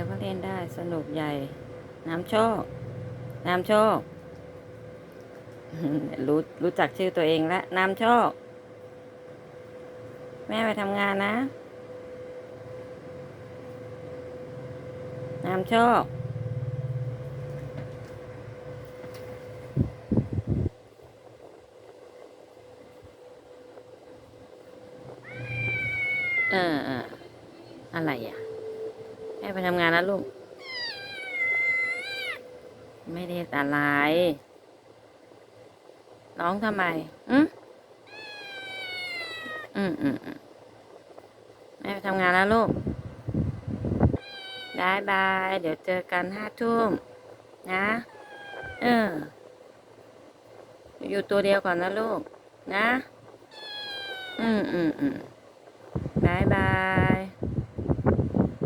วก็เล่นได้สนุกใหญ่ น้ำโชค น้ำโชค รู้รู้จักชื่อตัวเองแล้วน้ำโชค แม่ไปทำงานนะ น้ำโชคเออเอออะไรอะ ม่ไปทำงานแล้วลูก ไม่ได้อะไรร้องทำไมอืมอืมอืมอืมแม่ไปทำงานแล้วลูกบายบาย เดี๋ยวเจอกันห้าทุ่มนะ เออ อยู่ตัวเดียวก่อนนะลูก นะ อืมอืมอืมบายบาย